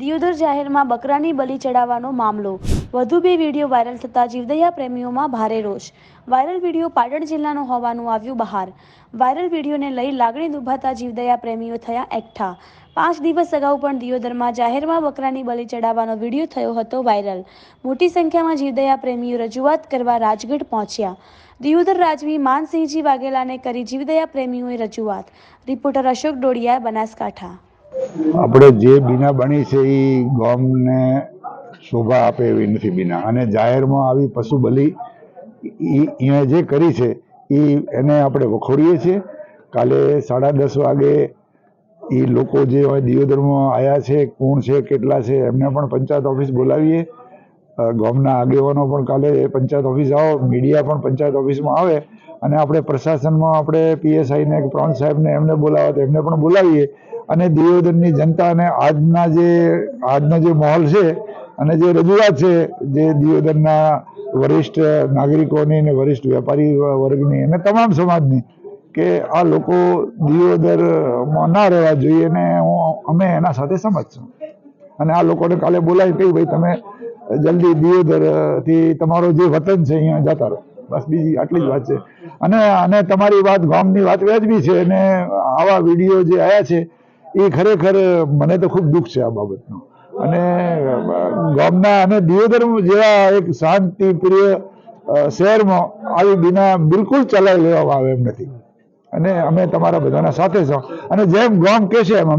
દિયોદર જાહેરમાં બકરાની બલિ ચડાવવાનો મામલો. વધુ બે વીડિયો વાયરલ થતા જીવદયા પ્રેમીઓમાં ભારે રોષ. વાયરલ વીડિયો પાટણ જિલ્લાનો હોવાનું આવ્યું બહાર. વાયરલ વિડીયોને લઈ લાગણી દુભાતા જીવદયા પ્રેમીઓ થયા એકઠા. પાંચ દિવસ અગાઉ પણ દિયોદરમાં જાહેરમાં બકરાની બલી ચડાવવાનો વીડિયો થયો હતો વાયરલ. મોટી સંખ્યામાં જીવદયા પ્રેમીઓ રજૂઆત કરવા રાજગઢ પહોંચ્યા. દિયોદર રાજવી માનસિંહજી વાઘેલાને કરી જીવદયા પ્રેમીઓએ રજૂઆત. રિપોર્ટર અશોક ડોડિયા, બનાસકાંઠા. આપણે જે બીના બની છે એ ગોમને શોભા આપે એવી નથી બીના. અને જાહેરમાં આવી પશુ બલિ ઈ જે કરી છે એ એને આપણે વખોડીએ છીએ. કાલે સાડા દસ વાગે એ લોકો જે હોય દિયોદરમાં આવ્યા છે, કોણ છે, કેટલા છે, એમને પણ પંચાયત ઓફિસ બોલાવીએ. ગામના આગેવાનો પણ કાલે પંચાયત ઓફિસ આવો, મીડિયા પણ પંચાયત ઓફિસમાં આવે. અને આપણે પ્રશાસનમાં આપણે પીએસઆઈને, પ્રાંત સાહેબને એમને બોલાવે તો એમને પણ બોલાવીએ. અને દિયોદરની જનતાને આજના જે, આજનો જે માહોલ છે અને જે રજૂઆત છે જે દિયોદરના વરિષ્ઠ નાગરિકોની અને વરિષ્ઠ વેપારી વર્ગની અને તમામ સમાજની કે આ લોકો દિયોદરમાં ના રહેવા જોઈએ ને હું, અમે એના સાથે સમજ છું. અને આ લોકોને કાલે બોલાવી કહ્યું, ભાઈ, તમે જલ્દી દિયોદરથી તમારો જે વતન છે અહીંયા જતા રહો. બસ બીજી આટલી જ વાત છે. અને અને તમારી વાત ગામની વાત વ્યાજબી છે અને આવા વીડિયો જે આવ્યા છે એ ખરેખર મને તો ખૂબ દુઃખ છે આ બાબતનું. અને ગામના અને દિયોદર જેવા એક શાંતિ પ્રિય શહેરમાં આવી બીના બિલકુલ ચલાવી લેવામાં આવે એમ નથી. અને અમે તમારા બધાના સાથે છો. અને જેમ ગામ કહેશે એમ